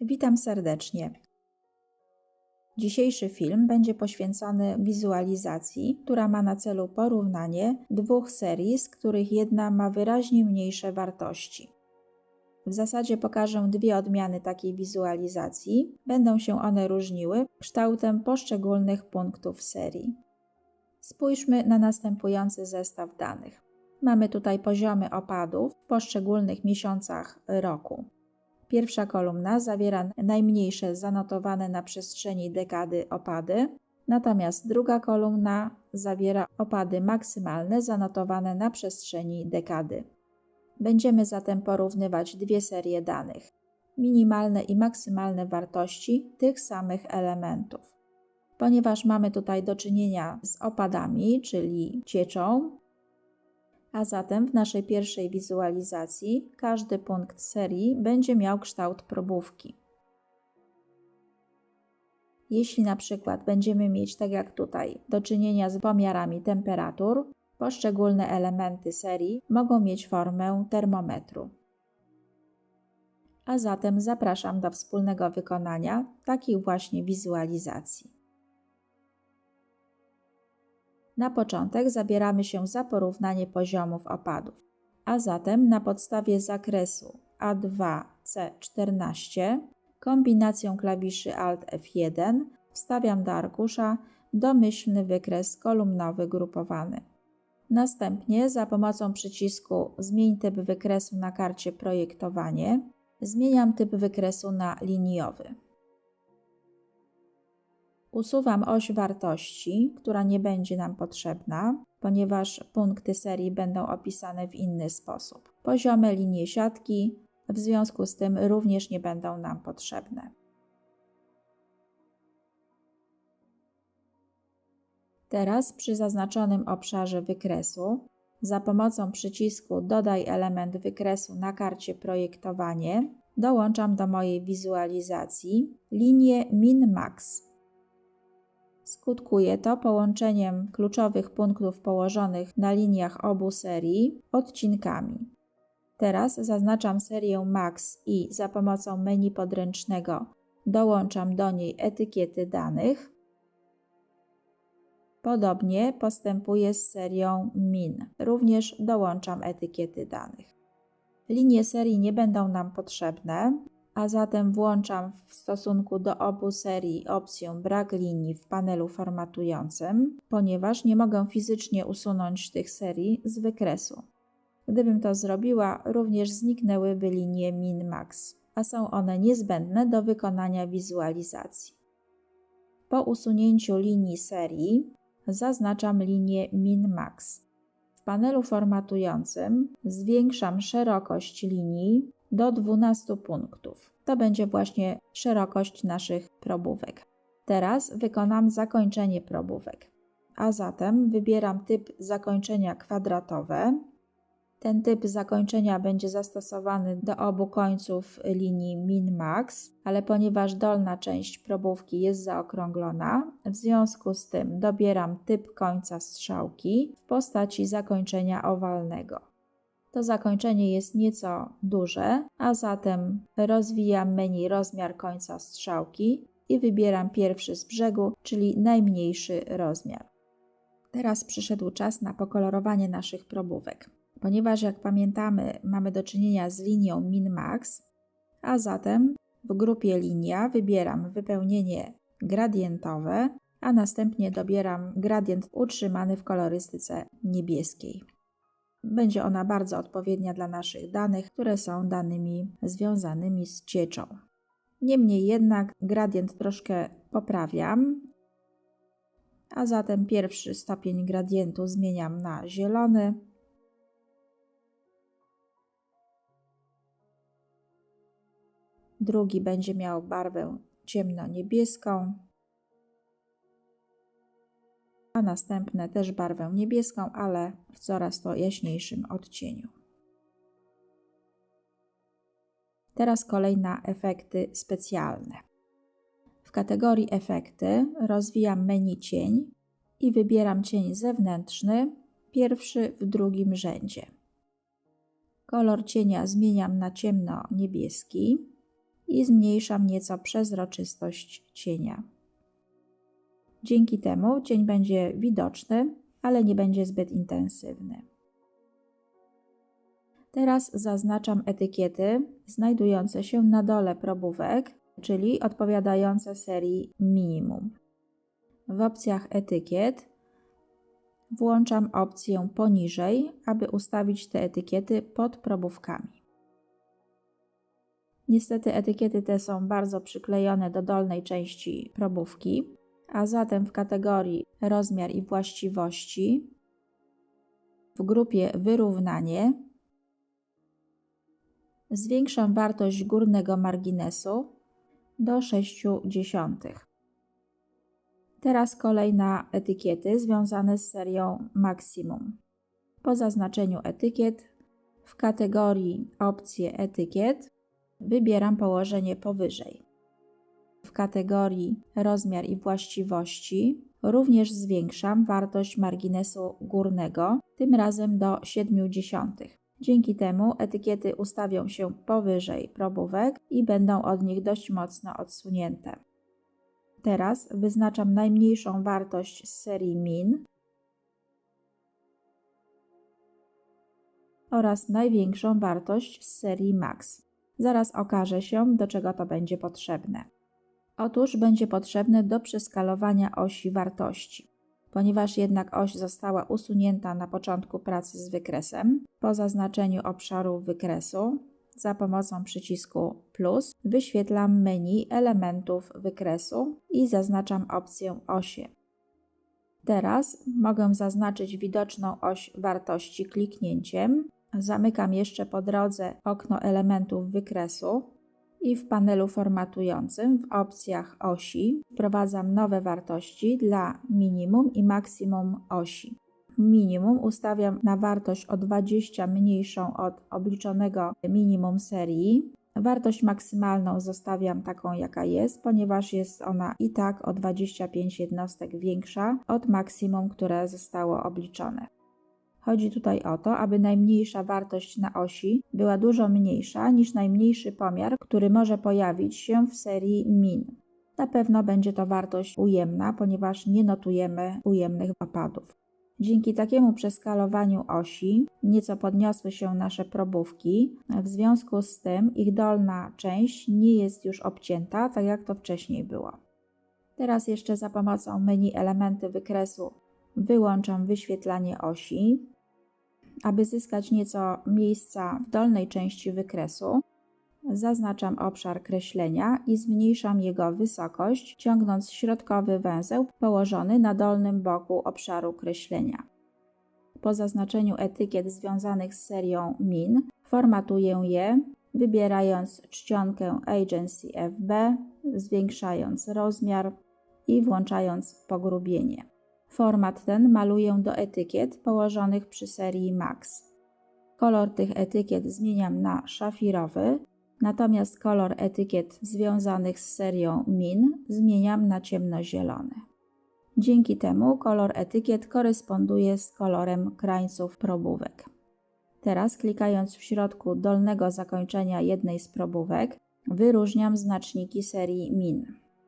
Witam serdecznie. Dzisiejszy film będzie poświęcony wizualizacji, która ma na celu porównanie dwóch serii, z których jedna ma wyraźnie mniejsze wartości. W zasadzie pokażę dwie odmiany takiej wizualizacji. Będą się one różniły kształtem poszczególnych punktów serii. Spójrzmy na następujący zestaw danych. Mamy tutaj poziomy opadów w poszczególnych miesiącach roku. Pierwsza kolumna zawiera najmniejsze zanotowane na przestrzeni dekady opady, natomiast druga kolumna zawiera opady maksymalne zanotowane na przestrzeni dekady. Będziemy zatem porównywać dwie serie danych minimalne i maksymalne wartości tych samych elementów. Ponieważ mamy tutaj do czynienia z opadami, czyli cieczą, a zatem w naszej pierwszej wizualizacji każdy punkt serii będzie miał kształt probówki. Jeśli na przykład będziemy mieć, tak jak tutaj, do czynienia z pomiarami temperatur, poszczególne elementy serii mogą mieć formę termometru. A zatem zapraszam do wspólnego wykonania takich właśnie wizualizacji. Na początek zabieramy się za porównanie poziomów opadów, a zatem na podstawie zakresu A2C14 kombinacją klawiszy Alt F1 wstawiam do arkusza domyślny wykres kolumnowy grupowany. Następnie za pomocą przycisku Zmień typ wykresu na karcie Projektowanie zmieniam typ wykresu na liniowy. Usuwam oś wartości, która nie będzie nam potrzebna, ponieważ punkty serii będą opisane w inny sposób. Poziome linie siatki w związku z tym również nie będą nam potrzebne. Teraz przy zaznaczonym obszarze wykresu za pomocą przycisku Dodaj element wykresu na karcie Projektowanie dołączam do mojej wizualizacji linię Min-Max. Skutkuje to połączeniem kluczowych punktów położonych na liniach obu serii odcinkami. Teraz zaznaczam serię Max i za pomocą menu podręcznego dołączam do niej etykiety danych. Podobnie postępuję z serią Min. Również dołączam etykiety danych. Linie serii nie będą nam potrzebne, a zatem włączam w stosunku do obu serii opcję brak linii w panelu formatującym, ponieważ nie mogę fizycznie usunąć tych serii z wykresu. Gdybym to zrobiła, również zniknęłyby linie min-max, a są one niezbędne do wykonania wizualizacji. Po usunięciu linii serii zaznaczam linię min-max. W panelu formatującym zwiększam szerokość linii do 12 punktów. To będzie właśnie szerokość naszych probówek. Teraz wykonam zakończenie probówek. A zatem wybieram typ zakończenia kwadratowe. Ten typ zakończenia będzie zastosowany do obu końców linii min-max, ale ponieważ dolna część probówki jest zaokrąglona, w związku z tym dobieram typ końca strzałki w postaci zakończenia owalnego. To zakończenie jest nieco duże, a zatem rozwijam menu rozmiar końca strzałki i wybieram pierwszy z brzegu, czyli najmniejszy rozmiar. Teraz przyszedł czas na pokolorowanie naszych probówek. Ponieważ jak pamiętamy, mamy do czynienia z linią min-max, a zatem w grupie linia wybieram wypełnienie gradientowe, a następnie dobieram gradient utrzymany w kolorystyce niebieskiej. Będzie ona bardzo odpowiednia dla naszych danych, które są danymi związanymi z cieczą. Niemniej jednak gradient troszkę poprawiam, a zatem pierwszy stopień gradientu zmieniam na zielony. Drugi będzie miał barwę ciemno-niebieską a następne też barwę niebieską, ale w coraz to jaśniejszym odcieniu. Teraz kolej na efekty specjalne. W kategorii efekty rozwijam menu cień i wybieram cień zewnętrzny, pierwszy w drugim rzędzie. Kolor cienia zmieniam na ciemno-niebieski. i zmniejszam nieco przezroczystość cienia. Dzięki temu cień będzie widoczny, ale nie będzie zbyt intensywny. Teraz zaznaczam etykiety znajdujące się na dole probówek, czyli odpowiadające serii minimum. W opcjach etykiet włączam opcję poniżej, aby ustawić te etykiety pod probówkami. Niestety etykiety te są bardzo przyklejone do dolnej części probówki, a zatem w kategorii rozmiar i właściwości w grupie wyrównanie zwiększam wartość górnego marginesu do 0,6. Teraz kolej na etykiety związane z serią maksimum. Po zaznaczeniu etykiet w kategorii opcje etykiet wybieram położenie powyżej. W kategorii rozmiar i właściwości również zwiększam wartość marginesu górnego, tym razem do 0,7. Dzięki temu etykiety ustawią się powyżej probówek i będą od nich dość mocno odsunięte. Teraz wyznaczam najmniejszą wartość z serii min oraz największą wartość z serii max. Zaraz okaże się, do czego to będzie potrzebne. Otóż będzie potrzebne do przeskalowania osi wartości. Ponieważ jednak oś została usunięta na początku pracy z wykresem, po zaznaczeniu obszaru wykresu za pomocą przycisku plus wyświetlam menu elementów wykresu i zaznaczam opcję osie. Teraz mogę zaznaczyć widoczną oś wartości kliknięciem. Zamykam jeszcze po drodze okno elementów wykresu i w panelu formatującym w opcjach osi wprowadzam nowe wartości dla minimum i maksimum osi. Minimum ustawiam na wartość o 20 mniejszą od obliczonego minimum serii. Wartość maksymalną zostawiam taką, jaka jest, ponieważ jest ona i tak o 25 jednostek większa od maksimum, które zostało obliczone. Chodzi tutaj o to, aby najmniejsza wartość na osi była dużo mniejsza niż najmniejszy pomiar, który może pojawić się w serii min. Na pewno będzie to wartość ujemna, ponieważ nie notujemy ujemnych opadów. Dzięki takiemu przeskalowaniu osi nieco podniosły się nasze probówki, w związku z tym ich dolna część nie jest już obcięta, tak jak to wcześniej było. Teraz jeszcze za pomocą menu elementy wykresu wyłączam wyświetlanie osi. Aby zyskać nieco miejsca w dolnej części wykresu, zaznaczam obszar kreślenia i zmniejszam jego wysokość, ciągnąc środkowy węzeł położony na dolnym boku obszaru kreślenia. Po zaznaczeniu etykiet związanych z serią MIN, formatuję je, wybierając czcionkę Agency FB, zwiększając rozmiar i włączając pogrubienie. Format ten maluję do etykiet położonych przy serii Max. Kolor tych etykiet zmieniam na szafirowy, natomiast kolor etykiet związanych z serią Min zmieniam na ciemnozielony. Dzięki temu kolor etykiet koresponduje z kolorem krańców probówek. Teraz klikając w środku dolnego zakończenia jednej z probówek, wyróżniam znaczniki serii Min.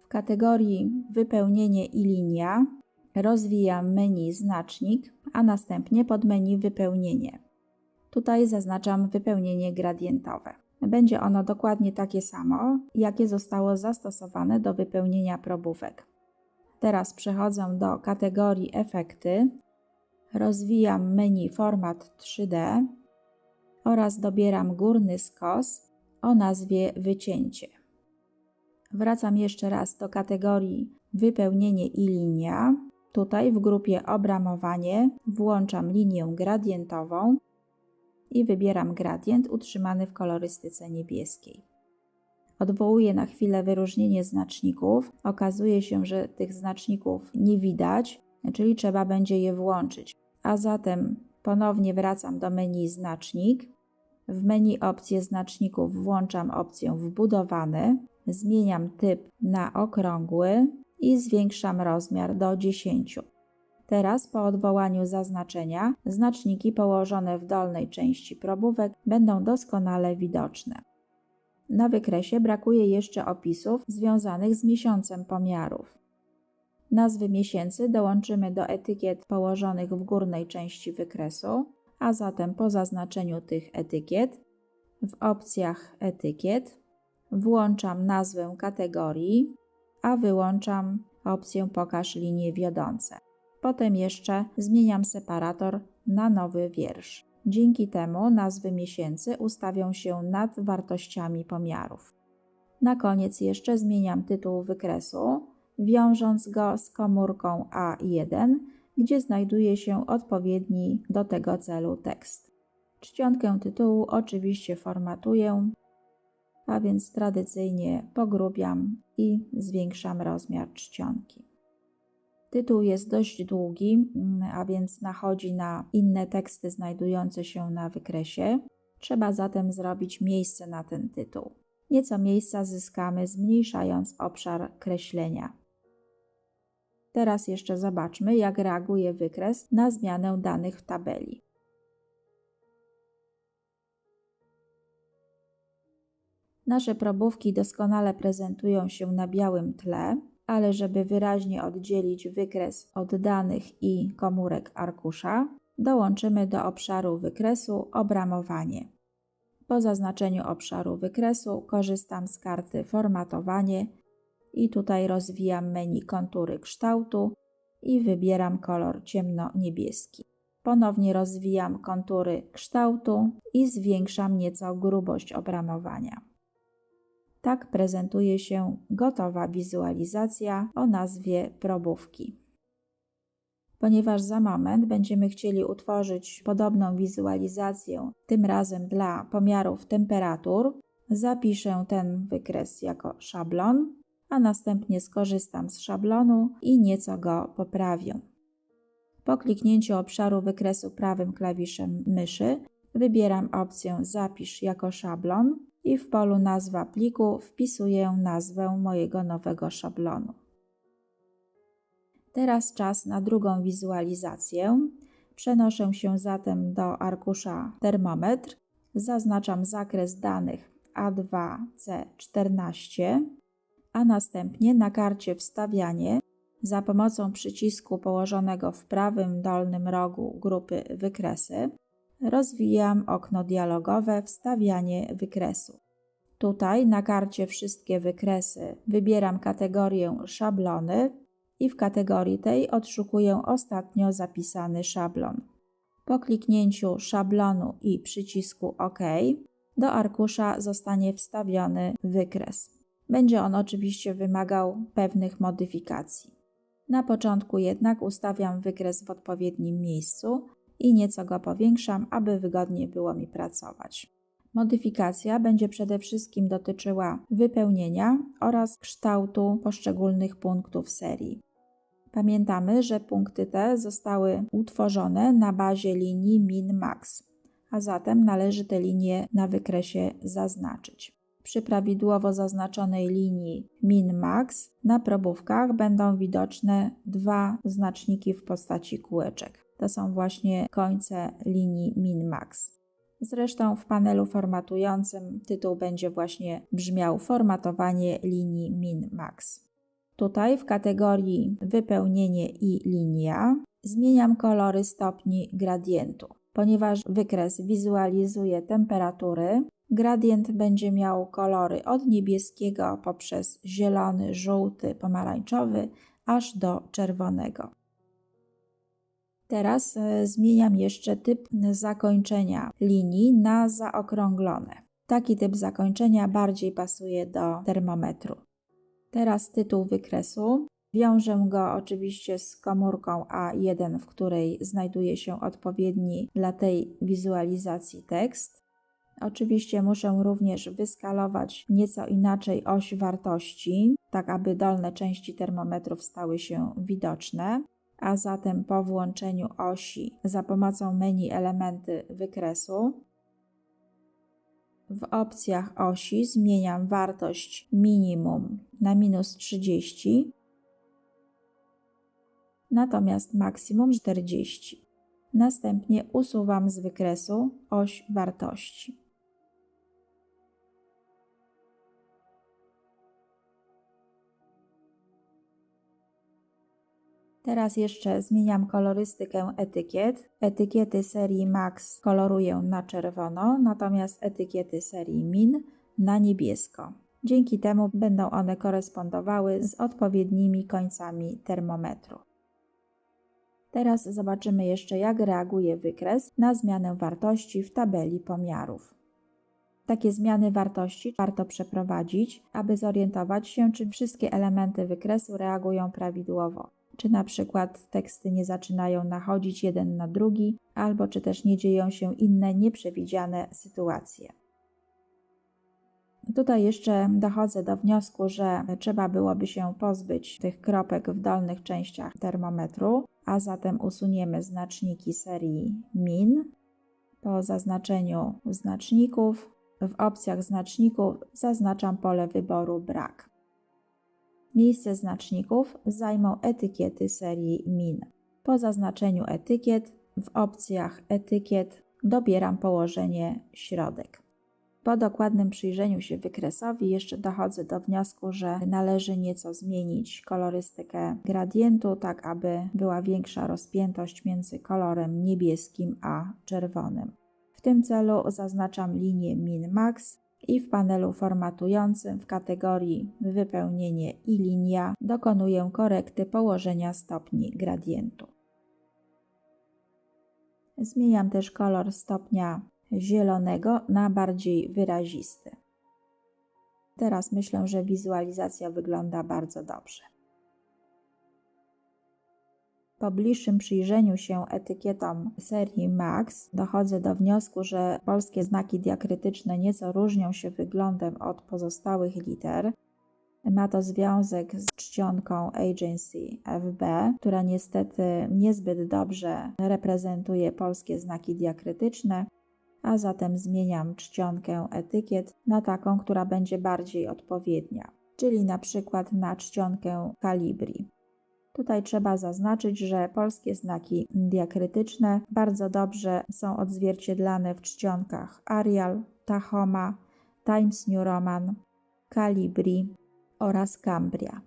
W kategorii Wypełnienie i linia rozwijam menu Znacznik, a następnie pod menu Wypełnienie. Tutaj zaznaczam wypełnienie gradientowe. Będzie ono dokładnie takie samo, jakie zostało zastosowane do wypełnienia probówek. Teraz przechodzę do kategorii Efekty, rozwijam menu Format 3D oraz dobieram górny skos o nazwie Wycięcie. Wracam jeszcze raz do kategorii Wypełnienie i linia Tutaj w grupie Obramowanie włączam linię gradientową i wybieram gradient utrzymany w kolorystyce niebieskiej. Odwołuję na chwilę wyróżnienie znaczników. Okazuje się, że tych znaczników nie widać, czyli trzeba będzie je włączyć. A zatem ponownie wracam do menu Znacznik. W menu opcje znaczników włączam opcję Wbudowany, zmieniam typ na okrągły i zwiększam rozmiar do 10. Teraz po odwołaniu zaznaczenia znaczniki położone w dolnej części probówek będą doskonale widoczne. Na wykresie brakuje jeszcze opisów związanych z miesiącem pomiarów. Nazwy miesięcy dołączymy do etykiet położonych w górnej części wykresu, a zatem po zaznaczeniu tych etykiet w opcjach etykiet włączam nazwę kategorii, a wyłączam opcję Pokaż linie wiodące. Potem jeszcze zmieniam separator na nowy wiersz. Dzięki temu nazwy miesięcy ustawią się nad wartościami pomiarów. Na koniec jeszcze zmieniam tytuł wykresu, wiążąc go z komórką A1, gdzie znajduje się odpowiedni do tego celu tekst. Czcionkę tytułu oczywiście formatuję, a więc tradycyjnie pogrubiam i zwiększam rozmiar czcionki. Tytuł jest dość długi, a więc nachodzi na inne teksty znajdujące się na wykresie. Trzeba zatem zrobić miejsce na ten tytuł. Nieco miejsca zyskamy zmniejszając obszar kreślenia. Teraz jeszcze zobaczmy, jak reaguje wykres na zmianę danych w tabeli. Nasze probówki doskonale prezentują się na białym tle, ale żeby wyraźnie oddzielić wykres od danych i komórek arkusza, dołączymy do obszaru wykresu obramowanie. Po zaznaczeniu obszaru wykresu korzystam z karty Formatowanie i tutaj rozwijam menu kontury kształtu i wybieram kolor ciemno-niebieski. Ponownie rozwijam kontury kształtu i zwiększam nieco grubość obramowania. Tak prezentuje się gotowa wizualizacja o nazwie probówki. Ponieważ za moment będziemy chcieli utworzyć podobną wizualizację, tym razem dla pomiarów temperatur, zapiszę ten wykres jako szablon, a następnie skorzystam z szablonu i nieco go poprawię. Po kliknięciu obszaru wykresu prawym klawiszem myszy wybieram opcję Zapisz jako szablon i w polu nazwa pliku wpisuję nazwę mojego nowego szablonu. Teraz czas na drugą wizualizację. Przenoszę się zatem do arkusza termometr. Zaznaczam zakres danych A2C14, a następnie na karcie Wstawianie za pomocą przycisku położonego w prawym dolnym rogu grupy Wykresy rozwijam okno dialogowe Wstawianie wykresu. Tutaj na karcie Wszystkie wykresy wybieram kategorię Szablony i w kategorii tej odszukuję ostatnio zapisany szablon. Po kliknięciu szablonu i przycisku OK do arkusza zostanie wstawiony wykres. Będzie on oczywiście wymagał pewnych modyfikacji. Na początku jednak ustawiam wykres w odpowiednim miejscu i nieco go powiększam, aby wygodnie było mi pracować. Modyfikacja będzie przede wszystkim dotyczyła wypełnienia oraz kształtu poszczególnych punktów serii. Pamiętamy, że punkty te zostały utworzone na bazie linii min-max, a zatem należy te linie na wykresie zaznaczyć. Przy prawidłowo zaznaczonej linii min-max na probówkach będą widoczne dwa znaczniki w postaci kółeczek. To są właśnie końce linii min-max. Zresztą w panelu formatującym tytuł będzie właśnie brzmiał Formatowanie linii min-max. Tutaj w kategorii Wypełnienie i linia zmieniam kolory stopni gradientu. Ponieważ wykres wizualizuje temperatury, gradient będzie miał kolory od niebieskiego poprzez zielony, żółty, pomarańczowy aż do czerwonego. Teraz e, zmieniam jeszcze typ zakończenia linii na zaokrąglone. Taki typ zakończenia bardziej pasuje do termometru. Teraz tytuł wykresu. Wiążę go oczywiście z komórką A1, w której znajduje się odpowiedni dla tej wizualizacji tekst. Oczywiście muszę również wyskalować nieco inaczej oś wartości, tak aby dolne części termometrów stały się widoczne a zatem po włączeniu osi za pomocą menu elementy wykresu w opcjach osi zmieniam wartość minimum na minus 30, natomiast maksimum 40. Następnie usuwam z wykresu oś wartości. Teraz jeszcze zmieniam kolorystykę etykiet. Etykiety serii Max koloruję na czerwono, natomiast etykiety serii Min na niebiesko. Dzięki temu będą one korespondowały z odpowiednimi końcami termometru. Teraz zobaczymy jeszcze, jak reaguje wykres na zmianę wartości w tabeli pomiarów. Takie zmiany wartości warto przeprowadzić, aby zorientować się, czy wszystkie elementy wykresu reagują prawidłowo. Czy na przykład teksty nie zaczynają nachodzić jeden na drugi, albo czy też nie dzieją się inne nieprzewidziane sytuacje. Tutaj jeszcze dochodzę do wniosku, że trzeba byłoby się pozbyć tych kropek w dolnych częściach termometru, a zatem usuniemy znaczniki serii min. Po zaznaczeniu znaczników w opcjach znaczników zaznaczam pole wyboru brak. Miejsce znaczników zajmą etykiety serii min. Po zaznaczeniu etykiet w opcjach etykiet dobieram położenie środek. Po dokładnym przyjrzeniu się wykresowi jeszcze dochodzę do wniosku, że należy nieco zmienić kolorystykę gradientu, tak aby była większa rozpiętość między kolorem niebieskim a czerwonym. W tym celu zaznaczam linię min-max i w panelu formatującym w kategorii wypełnienie i linia dokonuję korekty położenia stopni gradientu. Zmieniam też kolor stopnia zielonego na bardziej wyrazisty. Teraz myślę, że wizualizacja wygląda bardzo dobrze. Po bliższym przyjrzeniu się etykietom serii Max dochodzę do wniosku, że polskie znaki diakrytyczne nieco różnią się wyglądem od pozostałych liter. Ma to związek z czcionką Agency FB, która niestety niezbyt dobrze reprezentuje polskie znaki diakrytyczne, a zatem zmieniam czcionkę etykiet na taką, która będzie bardziej odpowiednia, czyli na przykład na czcionkę Calibri. Tutaj trzeba zaznaczyć, że polskie znaki diakrytyczne bardzo dobrze są odzwierciedlane w czcionkach Arial, Tahoma, Times New Roman, Calibri oraz Cambria.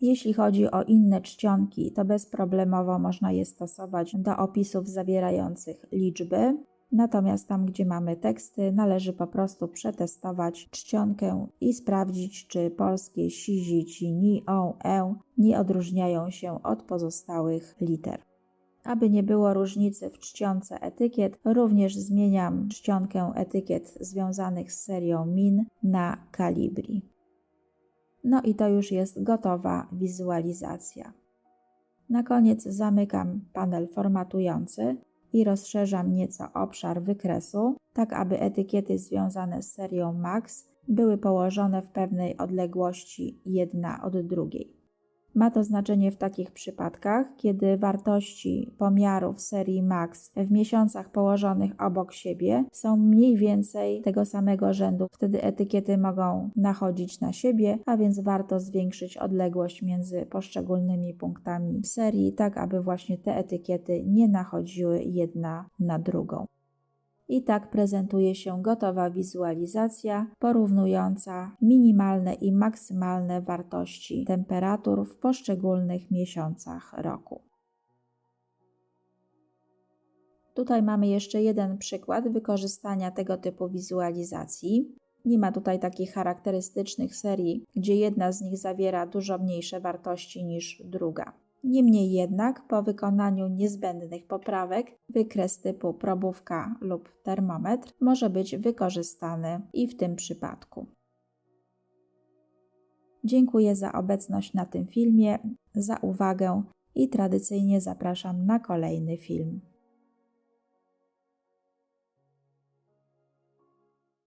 Jeśli chodzi o inne czcionki, to bezproblemowo można je stosować do opisów zawierających liczby, Natomiast tam, gdzie mamy teksty, należy po prostu przetestować czcionkę i sprawdzić, czy polskie sizi, ci, ni, o, e nie odróżniają się od pozostałych liter. Aby nie było różnicy w czcionce etykiet, również zmieniam czcionkę etykiet związanych z serią MIN na Calibri. No i to już jest gotowa wizualizacja. Na koniec zamykam panel formatujący i rozszerzam nieco obszar wykresu, tak aby etykiety związane z serią Max były położone w pewnej odległości jedna od drugiej. Ma to znaczenie w takich przypadkach, kiedy wartości pomiarów serii Max w miesiącach położonych obok siebie są mniej więcej tego samego rzędu. Wtedy etykiety mogą nachodzić na siebie, a więc warto zwiększyć odległość między poszczególnymi punktami serii, tak aby właśnie te etykiety nie nachodziły jedna na drugą. I tak prezentuje się gotowa wizualizacja porównująca minimalne i maksymalne wartości temperatur w poszczególnych miesiącach roku. Tutaj mamy jeszcze jeden przykład wykorzystania tego typu wizualizacji. Nie ma tutaj takich charakterystycznych serii, gdzie jedna z nich zawiera dużo mniejsze wartości niż druga. Niemniej jednak po wykonaniu niezbędnych poprawek wykres typu probówka lub termometr może być wykorzystany i w tym przypadku. Dziękuję za obecność na tym filmie, za uwagę i tradycyjnie zapraszam na kolejny film.